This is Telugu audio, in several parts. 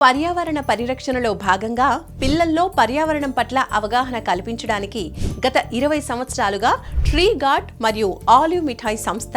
పర్యావరణ పరిరక్షణలో భాగంగా పిల్లల్లో పర్యావరణం పట్ల అవగాహన కల్పించడానికి గత ఇరవై సంవత్సరాలుగా ట్రీ గార్డ్ మరియు ఆలివ్ మిఠాయి సంస్థ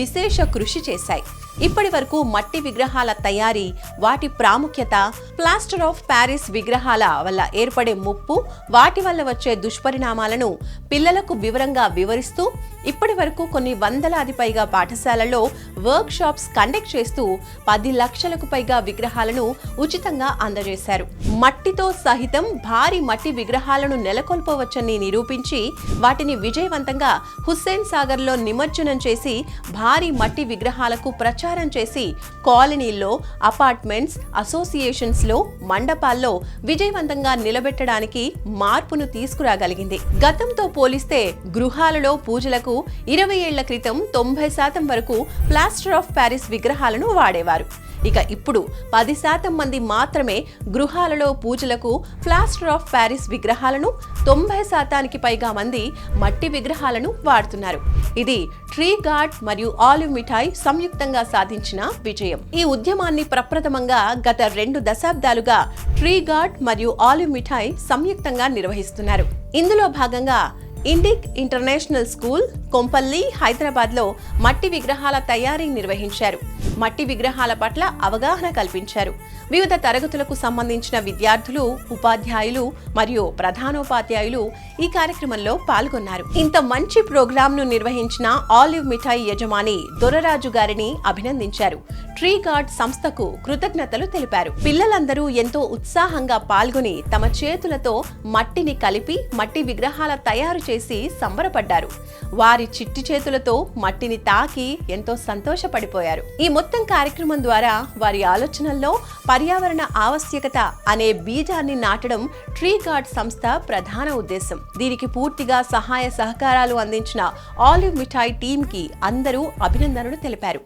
విశేష కృషి చేశాయి. ఇప్పటి వరకు మట్టి విగ్రహాల తయారీ వాటి ప్రాముఖ్యత ప్లాస్టర్ ఆఫ్ ప్యారిస్ విగ్రహాల వల్ల ఏర్పడే ముప్పు వాటి వల్ల వచ్చే దుష్పరిణామాలను పిల్లలకు వివరంగా వివరిస్తూ ఇప్పటి వరకు కొన్ని వందలాది పైగా పాఠశాలల్లో వర్క్ షాప్స్ కండక్ట్ చేస్తూ పది లక్షలకు పైగా విగ్రహాలను ఉచితంగా అందజేశారు. మట్టితో సహితం భారీ మట్టి విగ్రహాలను నెలకొల్పవచ్చని నిరూపించి వాటిని విజయవంతంగా హుస్సేన్ సాగర్లో నిమజ్జనం చేసి భారీ మట్టి విగ్రహాలకు ప్రచారం చేసి కాలనీల్లో అపార్ట్మెంట్స్ అసోసియేషన్స్లో మండపాల్లో విజయవంతంగా నిలబెట్టడానికి మార్పును తీసుకురాగలిగింది. గతంతో పోలిస్తే గృహాలలో పూజలకు ఇరవై ఏళ్ళ క్రితం తొంభై శాతం వరకు ప్లాస్టర్ ఆఫ్ ప్యారిస్ విగ్రహాలను వాడేవారు. ఇక ఇప్పుడు పది శాతం మంది మాత్రమే గృహాలలో పూజలకు ప్లాస్టర్ ఆఫ్ ప్యారిస్ విగ్రహాలను తొంభై శాతానికి పైగా మంది మట్టి విగ్రహాలను వాడుతున్నారు. ఇది ట్రీ గార్డ్ మరియు ఆలివ్ మిఠాయి సంయుక్తంగా సాధించిన విజయం. ఈ ఉద్యమాన్ని ప్రప్రథమంగా గత రెండు దశాబ్దాలుగా ట్రీ గార్డ్ మరియు ఆలివ్ మిఠాయి సంయుక్తంగా నిర్వహిస్తున్నారు. ఇందులో భాగంగా ఇండిక్ ఇంటర్నేషనల్ స్కూల్ కొంపల్లి హైదరాబాద్లో మట్టి విగ్రహాల తయారీ నిర్వహించారు. మట్టి విగ్రహాల పట్ల అవగాహన కల్పించారు. వివిధ తరగతులకు సంబంధించిన విద్యార్థులు ఉపాధ్యాయులు మరియు ప్రధానోపాధ్యాయులు ఈ కార్యక్రమంలో పాల్గొన్నారు. ఇంత మంచి ప్రోగ్రాంను నిర్వహించిన ఆలివ్ మిఠాయి యజమాని దొరరాజు గారిని అభినందించారు. ట్రీ గార్డ్ సంస్థకు కృతజ్ఞతలు తెలిపారు. పిల్లలందరూ ఎంతో ఉత్సాహంగా పాల్గొని తమ చేతులతో మట్టిని కలిపి మట్టి విగ్రహాల తయారు చేసి సంబరపడ్డారు. వారి చిట్టి చేతులతో మట్టిని తాకి ఎంతో సంతోషపడిపోయారు. ఈ మొత్తం కార్యక్రమం ద్వారా వారి ఆలోచనల్లో పర్యావరణ ఆవశ్యకత అనే బీజాన్ని నాటడం ట్రీ గార్డ్ సంస్థ ప్రధాన ఉద్దేశం. దీనికి పూర్తిగా సహాయ సహకారాలు అందించిన ఆలివ్ మిఠాయి టీమ్కి అందరూ అభినందనలు తెలిపారు.